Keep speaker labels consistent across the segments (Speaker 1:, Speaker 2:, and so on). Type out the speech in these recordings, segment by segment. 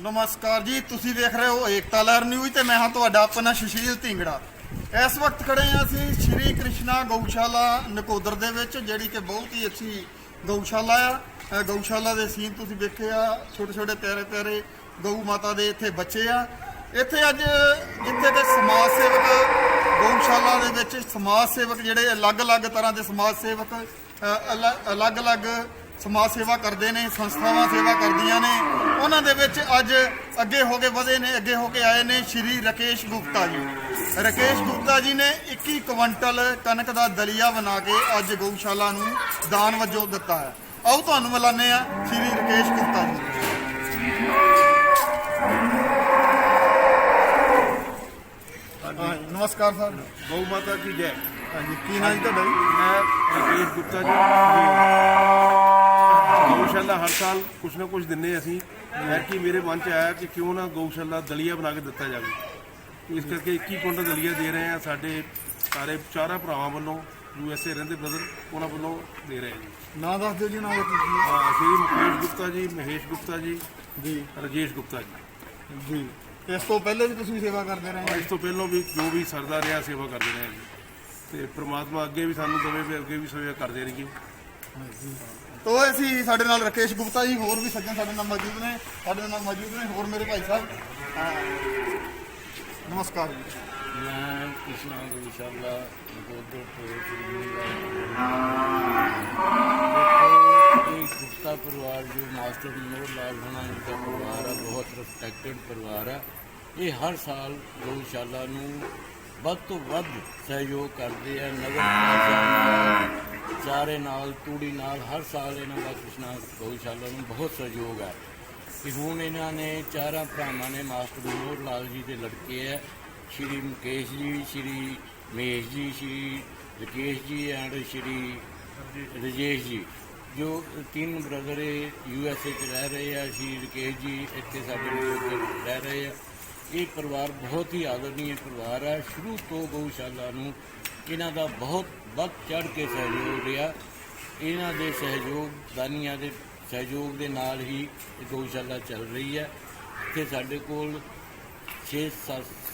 Speaker 1: ਨਮਸਕਾਰ ਜੀ, ਤੁਸੀਂ ਵੇਖ ਰਹੇ ਹੋ ਏਕਤਾ ਲਹਿਰ ਨਿਊਜ਼ ਤੇ ਮੈਂ ਹਾਂ ਤੁਹਾਡਾ ਆਪਣਾ ਸੁਸ਼ੀਲ ਢਿੰਗੜਾ ਇਸ ਵਕਤ ਖੜੇ ਹਾਂ ਅਸੀਂ ਸ਼੍ਰੀ ਕ੍ਰਿਸ਼ਨਾ ਗਊਸ਼ਾਲਾ ਨਕੋਦਰ ਦੇ ਵਿੱਚ, ਜਿਹੜੀ ਕਿ ਬਹੁਤ ਹੀ ਅੱਛੀ ਗਊਸ਼ਾਲਾ ਆ। ਗਊਸ਼ਾਲਾ ਦੇ ਸੀਨ ਤੁਸੀਂ ਵੇਖੇ ਆ ਛੋਟੇ ਛੋਟੇ ਪਿਆਰੇ ਪਿਆਰੇ ਗਊ ਮਾਤਾ ਦੇ ਇੱਥੇ ਬੱਚੇ ਆ। ਇੱਥੇ ਅੱਜ ਜਿੱਥੇ ਕਿ ਸਮਾਜ ਸੇਵਕ ਗਊਸ਼ਾਲਾ ਦੇ ਵਿੱਚ ਸਮਾਜ ਸੇਵਕ ਜਿਹੜੇ ਅਲੱਗ-ਅਲੱਗ ਤਰ੍ਹਾਂ ਦੇ ਸਮਾਜ ਸੇਵਕ ਅਲ- ਅਲੱਗ-ਅਲੱਗ ਸਮਾਜ ਸੇਵਾ ਕਰਦੇ ਨੇ, ਸੰਸਥਾਵਾਂ ਸੇਵਾ ਕਰਦੀਆਂ ਨੇ। ਉਹਨਾਂ ਦੇ ਵਿੱਚ ਅੱਜ ਅੱਗੇ ਹੋ ਕੇ ਵਧੇ ਨੇ ਅੱਗੇ ਹੋ ਕੇ ਆਏ ਨੇ ਸ਼੍ਰੀ ਰਕੇਸ਼ ਗੁਪਤਾ ਜੀ। ਰਕੇਸ਼ ਗੁਪਤਾ ਜੀ ਨੇ 21 ਕੁਇੰਟਲ ਕਣਕ ਦਾ ਦਲੀਆ ਬਣਾ ਕੇ ਅੱਜ ਗਊਸ਼ਾਲਾ ਨੂੰ ਦਾਨ ਵਜੋਂ ਦਿੱਤਾ ਹੈ। ਆਓ ਤੁਹਾਨੂੰ ਮਿਲਾਨੇ ਆ ਸ਼੍ਰੀ ਰਕੇਸ਼ ਗੁਪਤਾ ਜੀ। ਨਮਸਕਾਰ ਸਰ।
Speaker 2: ਗਊ ਮਾਤਾ ਕੀ ਜੈ।
Speaker 1: ਹਾਂਜੀ ਕੀ ਨਾਮ ਤੁਹਾਡਾ ਜੀ?
Speaker 2: ਮੈਂ ਰਕੇਸ਼ ਗੁਪਤਾ ਜੀ। ਗਊਸ਼ਾਲਾ ਹਰ ਸਾਲ ਕੁਛ ਨਾ ਕੁਛ ਦਿੰਨੇ ਅਸੀਂ। ਐਤਕੀ ਮੇਰੇ ਮਨ ਚ ਆਇਆ ਕਿ ਕਿਉਂ ਨਾ ਗਊਸ਼ਾਲਾ ਦਲੀਆ ਬਣਾ ਕੇ ਦਿੱਤਾ ਜਾਵੇ। ਇਸ ਕਰਕੇ 21 ਕੁਇੰਟਲ ਦਲੀਆ ਦੇ ਰਹੇ ਆ ਸਾਡੇ ਸਾਰੇ ਚਾਰਾਂ ਭਰਾਵਾਂ ਵੱਲੋਂ ਯੂ ਐਸ ਏ ਰਹਿੰਦੇ ਬ੍ਰਦਰ ਉਹਨਾਂ ਵੱਲੋਂ ਦੇ ਰਹੇ ਜੀ।
Speaker 1: ਨਾਂ ਦੱਸ ਦਿਓ ਜੀ ਤੁਸੀਂ
Speaker 2: ਹਾਂ, ਸ਼੍ਰੀ ਮੁਕੇਸ਼ ਗੁਪਤਾ ਜੀ ਮਹੇਸ਼ ਗੁਪਤਾ ਜੀ
Speaker 1: ਜੀ।
Speaker 2: ਰਜੇਸ਼ ਗੁਪਤਾ ਜੀ।
Speaker 1: ਜੀ। ਇਸ ਤੋਂ ਪਹਿਲੇ ਵੀ ਤੁਸੀਂ ਸੇਵਾ ਕਰਦੇ ਰਹੇ ਹੋ
Speaker 2: ਇਸ ਤੋਂ ਪਹਿਲਾਂ ਵੀ ਜੋ ਵੀ ਸਰਦਾ ਰਿਹਾ ਸੇਵਾ ਕਰਦੇ ਰਹੇ ਜੀ। ਤੇ ਪ੍ਰਮਾਤਮਾ ਅੱਗੇ ਵੀ ਸਾਨੂੰ ਦਵੇ ਵੀ ਅੱਗੇ ਵੀ ਸੇਵਾ ਕਰਦੇ ਰਹੀਏ।
Speaker 1: ਤੋ ਅਸੀਂ ਸਾਡੇ ਨਾਲ ਰਕੇਸ਼ ਗੁਪਤਾ ਜੀ, ਹੋਰ ਵੀ ਸੱਜਣ ਸਾਡੇ ਨਾਲ ਮੌਜੂਦ ਨੇ, ਸਾਡੇ ਨਾਲ ਮੌਜੂਦ ਨੇ, ਹੋਰ ਮੇਰੇ ਭਾਈ ਸਾਹਿਬ। ਹਾਂ। ਨਮਸਕਾਰ ਜੀ।
Speaker 3: ਮੈਂ ਕ੍ਰਿਸ਼ਨਾ ਗੋਸ਼ਾਲਾ ਨਕੋਦਰ ਤੋਂ ਸ਼੍ਰੀ ਦੇਖੋ, ਇਹ ਗੁਪਤਾ ਪਰਿਵਾਰ ਜੋ ਮਾਸਟਰ ਮਨੋਹਰ ਲਾਲ ਹੋਣਾ ਜੀ ਦਾ ਪਰਿਵਾਰ ਹੈ ਬਹੁਤ ਰਿਸਪੈਕਟਡ ਪਰਿਵਾਰ ਹੈ ਇਹ ਹਰ ਸਾਲ ਗਊਸ਼ਾਲਾ ਨੂੰ ਵੱਧ ਤੋਂ ਵੱਧ ਸਹਿਯੋਗ ਕਰਦੇ ਆ, ਨਗਰ ਪਾਲਿਕਾ ਨਾਲ ਚਾਰੇ ਨਾਲ, ਤੂੜੀ ਨਾਲ, ਹਰ ਸਾਲ ਇਹਨਾਂ ਦਾ ਕ੍ਰਿਸ਼ਨਾ ਗਊਸ਼ਾਲਾ ਨੂੰ ਬਹੁਤ ਸਹਿਯੋਗ ਹੈ। ਕਿ ਹੁਣ ਇਹਨਾਂ ਨੇ ਚਾਰਾਂ ਭਰਾਵਾਂ ਨੇ, ਮਾਸਟਰ ਮਨੋਹਰ ਲਾਲ ਜੀ ਦੇ ਲੜਕੇ ਹੈ, ਸ਼੍ਰੀ ਮੁਕੇਸ਼ ਜੀ, ਸ਼੍ਰੀ ਮਹੇਸ਼ ਜੀ, ਸ਼੍ਰੀ ਰਕੇਸ਼ ਜੀ ਐਂਡ ਸ਼੍ਰੀ ਰਜੇਸ਼ ਜੀ, ਜੋ ਤਿੰਨ ਬ੍ਰਦਰ ਯੂ ਐਸ ਏ ਚ ਰਹਿ ਰਹੇ ਆ, ਸ਼੍ਰੀ ਰਕੇਸ਼ ਜੀ ਇੱਥੇ ਸਾਡੇ ਨਕੋਦਰ ਰਹਿ ਰਹੇ ਆ। ਇਹ ਪਰਿਵਾਰ ਬਹੁਤ ਹੀ ਆਦਰਨੀय ਪਰਿਵਾਰ ਹੈ। ਸ਼ੁਰੂ ਤੋਂ ਗਊਸ਼ਾਲਾ ਨੂੰ ਇਹਨਾਂ ਦਾ ਬਹੁਤ ਵੱਧ ਚੜ ਕੇ ਸਹਿਯੋਗ ਰਿਹਾ। ਇਹਨਾਂ ਦੇ ਸਹਿਯੋਗ, ਦਾਨੀਆਂ ਦੇ ਸਹਿਯੋਗ ਦੇ ਨਾਲ ਹੀ ਇਹ ਗਊਸ਼ਾਲਾ ਚੱਲ ਰਹੀ ਹੈ। ਇੱਥੇ ਸਾਡੇ ਕੋਲ 6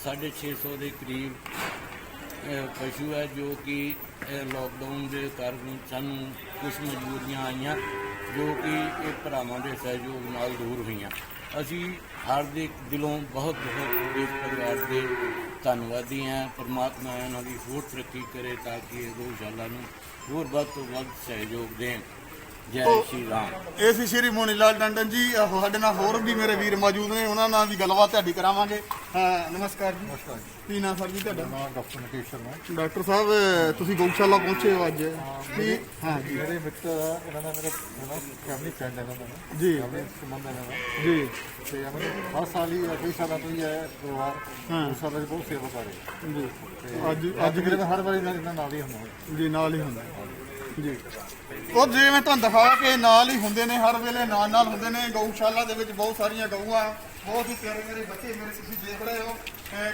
Speaker 3: 650 ਦੇ ਕਰੀਬ ਪਸ਼ੂ ਹੈ ਜੋ ਕਿ ਇਹ ਲੋਕਡਾਊਨ ਦੇ ਕਾਰਨ ਸਾਨੂੰ ਕੁਝ ਮਜਬੂਰੀਆਂ ਆਈਆਂ, ਜੋ ਕਿ ਇਹ ਭਰਾਵਾਂ ਦੇ ਸਹਿਯੋਗ ਨਾਲ ਦੂਰ ਹੋਈਆਂ। ਅਸੀਂ ਹਾਰਦਿਕ ਦਿਲੋਂ ਬਹੁਤ ਬਹੁਤ ਇਸ ਪਰਿਵਾਰ ਦੇ ਧੰਨਵਾਦੀ ਹਾਂ। ਪਰਮਾਤਮਾ ਇਹਨਾਂ ਦੀ ਹੋਰ ਤਰੱਕੀ ਕਰੇ ਤਾਂ ਕਿ ਇਹ ਗਊਸ਼ਾਲਾ ਨੂੰ ਹੋਰ ਵੱਧ ਤੋਂ ਵੱਧ ਸਹਿਯੋਗ ਦੇਣ। ਜੈ ਸ਼੍ਰੀ ਰਾਮ।
Speaker 1: ਇਹ ਸੀ ਸ਼੍ਰੀ ਮੋਨੀ ਲਾਲ ਟੰਡਨ ਜੀ ਅਹ ਸਾਡੇ ਨਾਲ ਹੋਰ ਵੀ ਮੇਰੇ ਵੀਰ ਮੌਜੂਦ ਨੇ ਉਹਨਾਂ ਨਾਲ ਵੀ ਗੱਲਬਾਤ ਤੁਹਾਡੀ ਕਰਾਵਾਂਗੇ। ਹਾਂ ਨਮਸਕਾਰ ਜੀ। ਨਮਸਕਾਰ ਕੀ ਨਾਮ ਸਰ ਜੀ ਤੁਹਾਡਾ?
Speaker 4: ਨਾਮ ਡਾਕਟਰ ਮੁਕੇਸ਼ ਸ਼ਰਮਾ
Speaker 1: ਡਾਕਟਰ ਸਾਹਿਬ ਤੁਸੀਂ ਗਊਸ਼ਾਲਾ ਪਹੁੰਚੇ ਹੋ ਅੱਜ। ਕੀ ਹਾਂ ਜੀ।
Speaker 4: ਮੇਰੇ ਮਿੱਤਰ ਆ ਇਹਨਾਂ ਦਾ ਮੇਰੇ ਇਹਨਾਂ ਫੈਮਿਲੀ ਫਰੈਂਡ ਹੈ ਇਹਨਾਂ ਦਾ।
Speaker 1: ਜੀ।
Speaker 4: ਫੈਮਿਲੀ ਸੰਬੰਧ ਹੈ ਇਹਨਾਂ ਦਾ।
Speaker 1: ਜੀ।
Speaker 4: ਤੇ ਇਹਨਾਂ ਦੇ ਹਰ ਸਾਲ ਹੀ ਕਈ ਸਾਲਾਂ ਤੋਂ ਹੀ ਹੈ ਪਰਿਵਾਰ।
Speaker 1: ਹਾਂ।
Speaker 4: ਉਸ ਸਾਲਾਂ ਦੀ ਬਹੁਤ ਸੇਵਾ ਕਰ ਰਹੇ
Speaker 1: ਜੀ।
Speaker 4: ਤੇ
Speaker 1: ਅੱਜ
Speaker 4: ਅੱਜ ਕਿਤੇ ਮੈਂ ਹਰ ਵਾਰੀ ਇਹਨਾਂ ਇਹਨਾਂ ਨਾਲ ਹੀ ਹੁੰਦਾ।
Speaker 1: ਜੀ ਨਾਲ ਹੀ ਹੁੰਦਾ। ਜੀ ਉਹ ਜਿਵੇਂ ਮੈਂ ਤੁਹਾਨੂੰ ਦਿਖਾਇਆ ਕਿ ਨਾਲ ਹੀ ਹੁੰਦੇ ਨੇ, ਹਰ ਵੇਲੇ ਨਾਲ ਨਾਲ ਹੁੰਦੇ ਨੇ। ਗਊਸ਼ਾਲਾ ਦੇ ਵਿੱਚ ਬਹੁਤ ਸਾਰੀਆਂ ਗਊਆਂ, ਬਹੁਤ ਹੀ ਪਿਆਰੇ ਪਿਆਰੇ ਬੱਚੇ ਮੇਰੇ ਤੁਸੀਂ ਦੇਖ ਰਹੇ ਹੋ।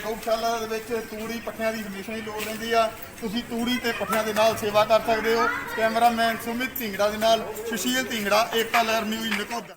Speaker 1: ਗਊਸ਼ਾਲਾ ਦੇ ਵਿੱਚ ਤੂੜੀ ਪੱਠਿਆਂ ਦੀ ਹਮੇਸ਼ਾ ਹੀ ਲੋੜ ਰਹਿੰਦੀ ਆ। ਤੁਸੀਂ ਤੂੜੀ ਤੇ ਪੱਠਿਆਂ ਦੇ ਨਾਲ ਸੇਵਾ ਕਰ ਸਕਦੇ ਹੋ। ਕੈਮਰਾਮੈਨ ਸੁਮਿਤ ਢਿੰਗੜਾ ਦੇ ਨਾਲ ਸੁਸ਼ੀਲ ਢਿੰਗੜਾ, ਏਕਤਾ ਲਹਿਰ ਨਿਊਜ਼ ਨਕੋਦਰ।